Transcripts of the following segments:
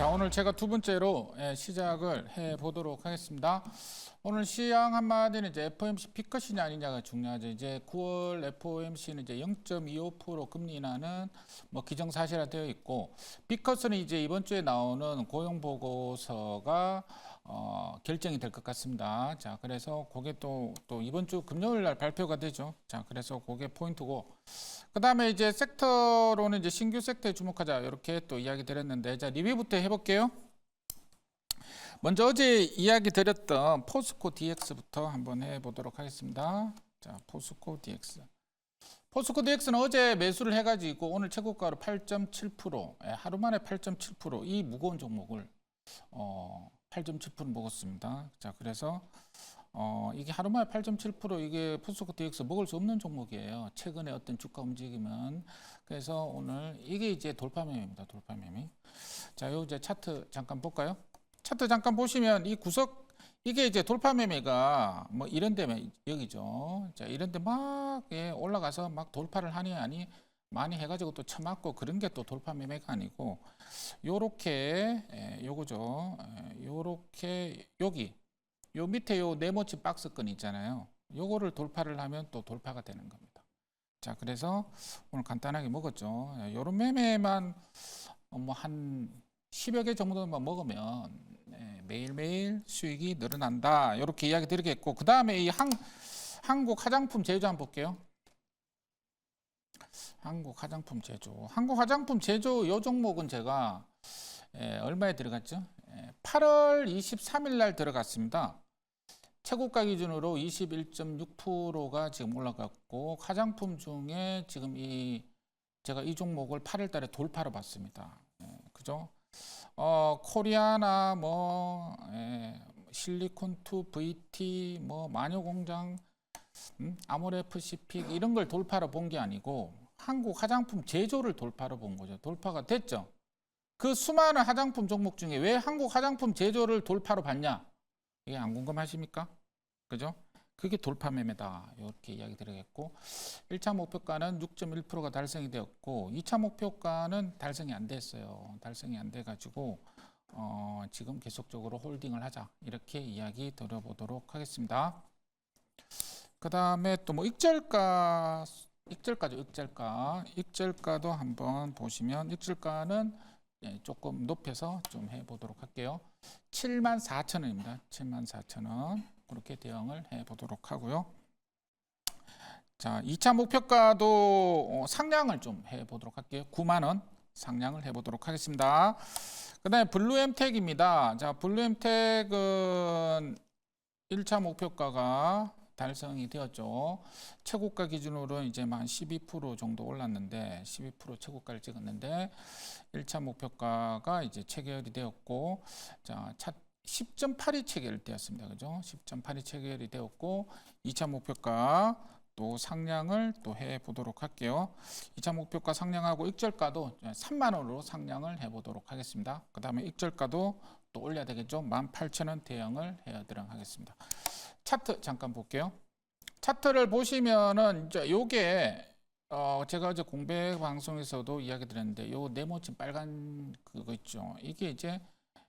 자, 오늘 제가 두 번째로 예, 시작을 해 보도록 하겠습니다. 오늘 시향 한마디는 이제 FOMC 피컷이냐 아니냐가 중요하죠. 이제 9월 FOMC는 이제 0.25% 금리 인하는 뭐 기정사실화 되어 있고 피컷은 이제 이번 주에 나오는 고용 보고서가 어, 결정이 될 것 같습니다. 자, 그래서 그게 또, 또 이번 주 금요일 날 발표가 되죠. 자, 그래서 그게 포인트고. 그 다음에 이제 섹터로는 이제 신규 섹터에 주목하자. 이렇게 또 이야기 드렸는데, 자, 리뷰부터 해볼게요. 먼저 어제 이야기 드렸던 포스코 DX부터 한번 해보도록 하겠습니다. 자, 포스코 DX. 포스코 DX는 어제 매수를 해가지고 오늘 최고가로 8.7%, 예, 하루 만에 8.7%이 무거운 종목을 어, 8.7% 먹었습니다. 자, 그래서 어, 이게 하루 만에 8.7% 이게 포스코 DX 먹을 수 없는 종목이에요. 최근에 어떤 주가 움직임은 그래서 오늘 이게 이제 돌파 매매입니다. 돌파 매매. 자, 요 이제 차트 잠깐 볼까요? 차트 잠깐 보시면 이 구석 이게 이제 돌파 매매가 뭐 이런 데면 여기죠. 자, 이런 데막 예, 올라가서 막 돌파를 하니 아니 많이 해가지고 또 쳐맞고 그런 게 또 돌파 매매가 아니고 요렇게 예, 요거죠. 예, 요 렇게 여기 요 밑에 요 네모치 박스권 있잖아요. 요거를 돌파를 하면 또 돌파가 되는 겁니다. 자, 그래서 오늘 간단하게 먹었죠. 예, 요런 매매만 어, 뭐한 10여 개 정도만 먹으면 예, 매일매일 수익이 늘어난다. 이렇게 이야기 드리겠고 그 다음에 이 한, 한국 화장품 제조 한번 볼게요. 한국 화장품 제조. 한국 화장품 제조 요 종목은 제가 예, 얼마에 들어갔죠? 예, 8월 23일 날 들어갔습니다. 최고가 기준으로 21.6%가 지금 올라갔고 화장품 중에 지금 이 제가 이 종목을 8월 달에 돌파로 봤습니다. 예, 그죠? 어, 코리아나 뭐 예, 실리콘2 VT 뭐 마녀공장 음, 아모레프시픽 이런 걸 돌파로 본 게 아니고 한국 화장품 제조를 돌파로 본 거죠. 돌파가 됐죠. 그 수많은 화장품 종목 중에 왜 한국 화장품 제조를 돌파로 봤냐? 이게 안 궁금하십니까? 그죠? 그게 돌파 매매다. 이렇게 이야기 드리겠고 1차 목표가는 6.1%가 달성이 되었고 2차 목표가는 달성이 안 됐어요. 달성이 안 돼 가지고 어, 지금 계속적으로 홀딩을 하자. 이렇게 이야기 드려보도록 하겠습니다. 그다음에 또 뭐 익절가 익절가죠. 익절가. 익절가도 한번 보시면 익절가는 예, 조금 높여서 좀 해보도록 할게요. 7만 4천 원입니다. 7만 4천 원. 그렇게 대응을 해보도록 하고요. 자, 2차 목표가도 어, 상향을 좀 해보도록 할게요. 9만 원 상향을 해보도록 하겠습니다. 그 다음에 블루엠텍입니다. 자, 블루엠텍은 1차 목표가가 달성이 되었죠. 최고가 기준으로 이제 만 12% 정도 올랐는데 12% 최고가를 찍었는데 1차 목표가가 이제 체결이 되었고 자, 차 10.82 체결이 되었습니다. 그죠? 10.82 체결이 되었고 2차 목표가 또 상향을 또 해 보도록 할게요. 2차 목표가 상향하고 익절가도 3만 원으로 상향을 해 보도록 하겠습니다. 그다음에 익절가도 또 올려야 되겠죠. 18,000원 대응을 해 드리도록 하겠습니다. 차트 잠깐 볼게요. 차트를 보시면은 이제 요게 어 제가 어제 공백 방송에서도 이야기 드렸는데 요 네모친 빨간 그거 있죠. 이게 이제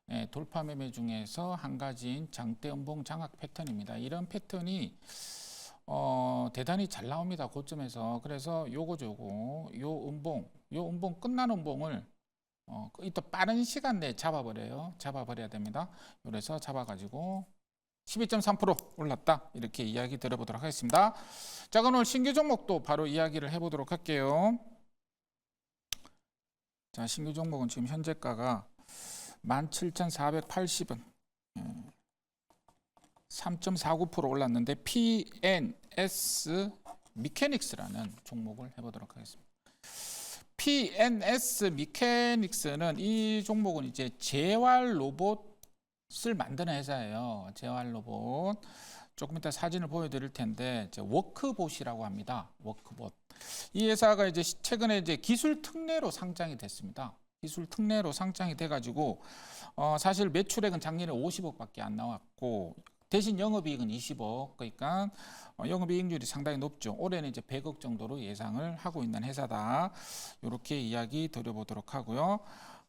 예, 돌파 매매 중에서 한 가지인 장대 음봉 장악 패턴입니다. 이런 패턴이 어, 대단히 잘 나옵니다. 고점에서. 그래서 요거죠, 요거. 요 음봉, 요 음봉 끝난 음봉을 어, 또 빠른 시간 내에 잡아버려요. 잡아버려야 됩니다. 그래서 잡아가지고 12.3% 올랐다. 이렇게 이야기 드려보도록 하겠습니다. 자, 그럼 오늘 신규 종목도 바로 이야기를 해보도록 할게요. 자, 신규 종목은 지금 현재가가 17,480원. 3.49% 올랐는데 PNS 미케닉스라는 종목을 해보도록 하겠습니다. PNS 미케닉스는 이 종목은 이제 재활 로봇 을 만드는 회사예요. 재활 로봇. 조금 이따 사진을 보여드릴 텐데 이제 워크봇이라고 합니다. 워크봇. 이 회사가 이제 최근에 이제 기술 특례로 상장이 됐습니다. 기술 특례로 상장이 돼가지고 어, 사실 매출액은 작년에 50억밖에 안 나왔고 대신 영업이익은 20억 그러니까 어, 영업이익률이 상당히 높죠. 올해는 이제 100억 정도로 예상을 하고 있는 회사다. 이렇게 이야기 드려보도록 하고요.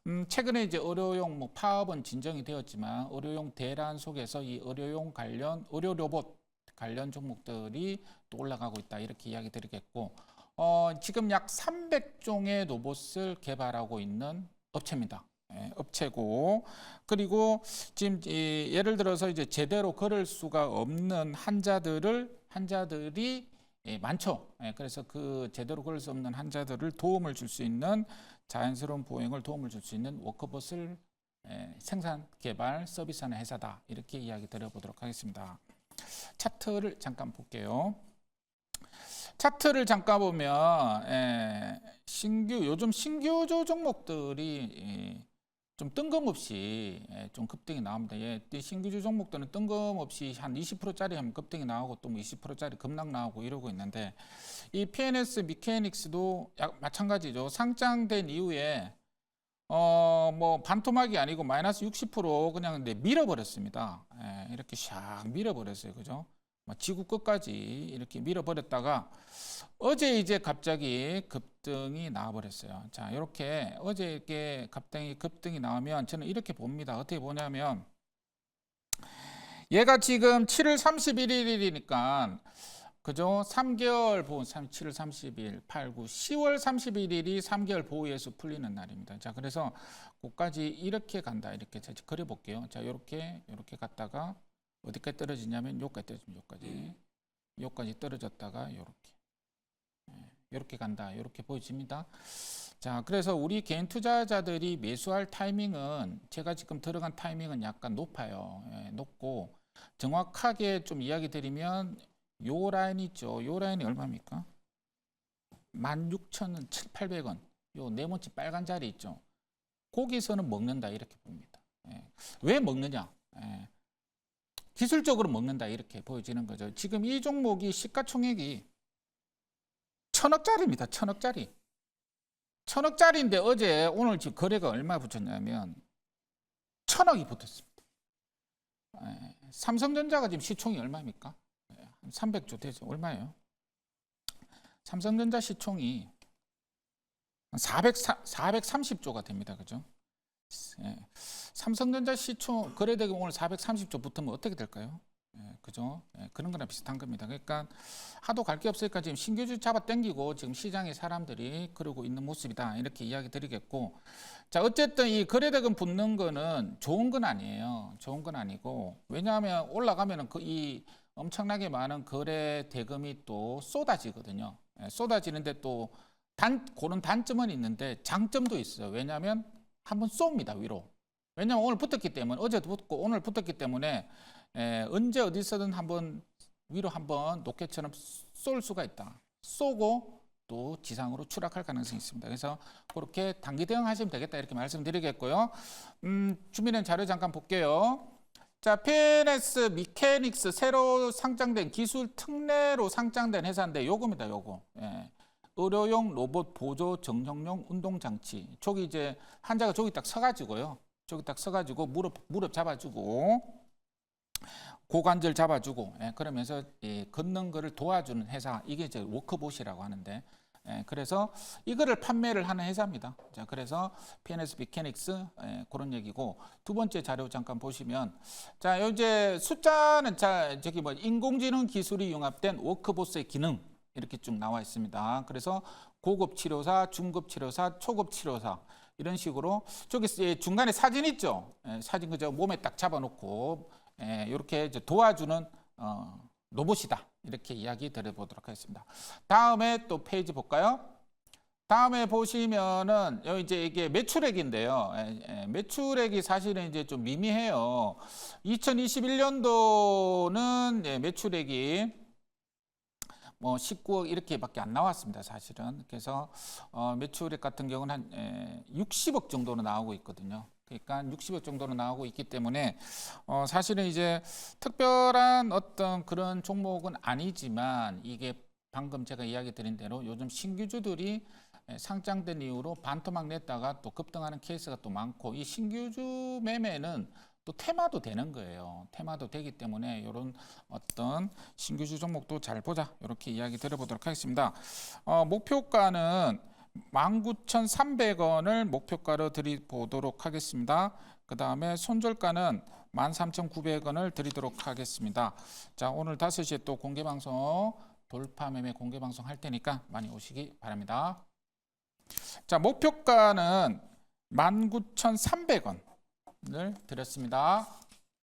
음, 최근에 이제 의료용 뭐 파업은 진정이 되었지만 의료용 대란 속에서 이 의료용 관련 의료 로봇 관련 종목들이 또 올라가고 있다 이렇게 이야기 드리겠고 어, 지금 약 300종의 로봇을 개발하고 있는 업체입니다. 예, 업체고 그리고 지금 이, 예를 들어서 이제 제대로 걸을 수가 없는 환자들을 환자들이 예, 많죠. 예, 그래서 그 제대로 걸을 수 없는 환자들을 도움을 줄 수 있는 자연스러운 보행을 도움을 줄 수 있는 워커버스를 예, 생산 개발 서비스하는 회사다 이렇게 이야기 드려보도록 하겠습니다. 차트를 잠깐 볼게요. 차트를 잠깐 보면 예, 신규 요즘 신규조 종목들이 예, 좀 뜬금없이 예, 좀 급등이 나옵니다. 예, 이 신규주 종목들은 뜬금없이 한 20%짜리 하면 급등이 나오고 또 뭐 20%짜리 급락 나오고 이러고 있는데 이 PNS 미케닉스도 약 마찬가지죠. 상장된 이후에 어 뭐 반토막이 아니고 마이너스 60% 그냥 근데 밀어버렸습니다. 예, 이렇게 샥 밀어버렸어요, 그죠? 막 지구 끝까지 이렇게 밀어버렸다가 어제 이제 갑자기 급등이 나와버렸어요. 자, 이렇게 어제 이렇게 갑자기 급등이 나오면 저는 이렇게 봅니다. 어떻게 보냐면 얘가 지금 7월 31일이니까 그죠? 3개월 보호 3, 7월 30일, 8, 9, 10월 31일이 3개월 보호에서 풀리는 날입니다. 자, 그래서 그까지 이렇게 간다. 이렇게 제가 그려 볼게요. 자, 이렇게 이렇게 갔다가 어디까지 떨어지냐면 요까지 떨어지면 요까지. 요까지 떨어졌다가 요렇게. 이렇게 간다. 이렇게 보여집니다. 자, 그래서 우리 개인 투자자들이 매수할 타이밍은 제가 지금 들어간 타이밍은 약간 높아요. 예, 높고 정확하게 좀 이야기 드리면 요 라인 있죠. 요 라인이 얼마입니까? 16,700원. 요 네모치 빨간 자리 있죠. 거기서는 먹는다 이렇게 봅니다. 예. 왜 먹느냐? 예. 기술적으로 먹는다 이렇게 보여지는 거죠. 지금 이 종목이 시가총액이 천억짜리입니다. 천억짜리. 천억짜리인데 어제 오늘 지금 거래가 얼마 붙었냐면 천억이 붙었습니다. 에, 삼성전자가 지금 시총이 얼마입니까? 에, 한 300조 되죠. 얼마예요? 삼성전자 시총이 400, 430조가 됩니다. 그죠? 예. 삼성전자 시총 거래대금 오늘 430조 붙으면 어떻게 될까요? 예, 그죠? 예, 그런 거랑 비슷한 겁니다. 그러니까 하도 갈 게 없으니까 지금 신규주 잡아 당기고 지금 시장에 사람들이 그러고 있는 모습이다. 이렇게 이야기 드리겠고. 자, 어쨌든 이 거래대금 붙는 거는 좋은 건 아니에요. 좋은 건 아니고. 왜냐하면 올라가면은 그 이 엄청나게 많은 거래 대금이 또 쏟아지거든요. 예, 쏟아지는데 또 단, 그런 단점은 있는데 장점도 있어요. 왜냐하면 한번 쏩니다, 위로. 왜냐하면 오늘 붙었기 때문에, 어제도 붙고 오늘 붙었기 때문에 에, 언제 어디서든 한번 위로 한번 로켓처럼 쏠 수가 있다. 쏘고 또 지상으로 추락할 가능성이 있습니다. 그래서 그렇게 단기 대응하시면 되겠다 이렇게 말씀드리겠고요. 음, 주민은 자료 잠깐 볼게요. 자, PNS 미케닉스 새로 상장된 기술 특례로 상장된 회사인데 요겁니다. 요거. 예. 의료용 로봇 보조 정형용 운동 장치. 저기 이제 환자가 저기 딱 서가지고요. 저기 딱 서가지고 무릎 무릎 잡아주고 고관절 잡아주고 예, 그러면서 예, 걷는 거를 도와주는 회사 이게 이제 워크봇이라고 하는데 예, 그래서 이거를 판매를 하는 회사입니다. 자, 그래서 PNS 비케닉스 예, 그런 얘기고 두 번째 자료 잠깐 보시면 자, 요 이제 숫자는 자 저기 뭐 인공지능 기술이 융합된 워크봇의 기능 이렇게 쭉 나와 있습니다. 그래서 고급 치료사, 중급 치료사, 초급 치료사 이런 식으로 저기 예, 중간에 사진 있죠. 예, 사진 그저 몸에 딱 잡아놓고 예, 이렇게 이제 도와주는 어, 로봇이다. 이렇게 이야기 드려보도록 하겠습니다. 다음에 또 페이지 볼까요? 다음에 보시면은 여기 이제 이게 매출액인데요. 예, 예, 매출액이 사실은 이제 좀 미미해요. 2021년도는 예, 매출액이 뭐 19억 이렇게밖에 안 나왔습니다. 사실은 그래서 어, 매출액 같은 경우는 한 에, 60억 정도로 나오고 있거든요. 그러니까 60억 정도로 나오고 있기 때문에 어, 사실은 이제 특별한 어떤 그런 종목은 아니지만 이게 방금 제가 이야기 드린 대로 요즘 신규주들이 에, 상장된 이후로 반토막 냈다가 또 급등하는 케이스가 또 많고 이 신규주 매매는 또 테마도 되는 거예요. 테마도 되기 때문에 이런 어떤 신규주 종목도 잘 보자 이렇게 이야기 드려보도록 하겠습니다. 어, 목표가는 19,300원을 목표가로 드리보도록 하겠습니다. 그 다음에 손절가는 13,900원을 드리도록 하겠습니다. 자, 오늘 5시에 또 공개 방송 돌파 매매 공개 방송 할 테니까 많이 오시기 바랍니다. 자, 목표가는 19,300원 을 드렸습니다.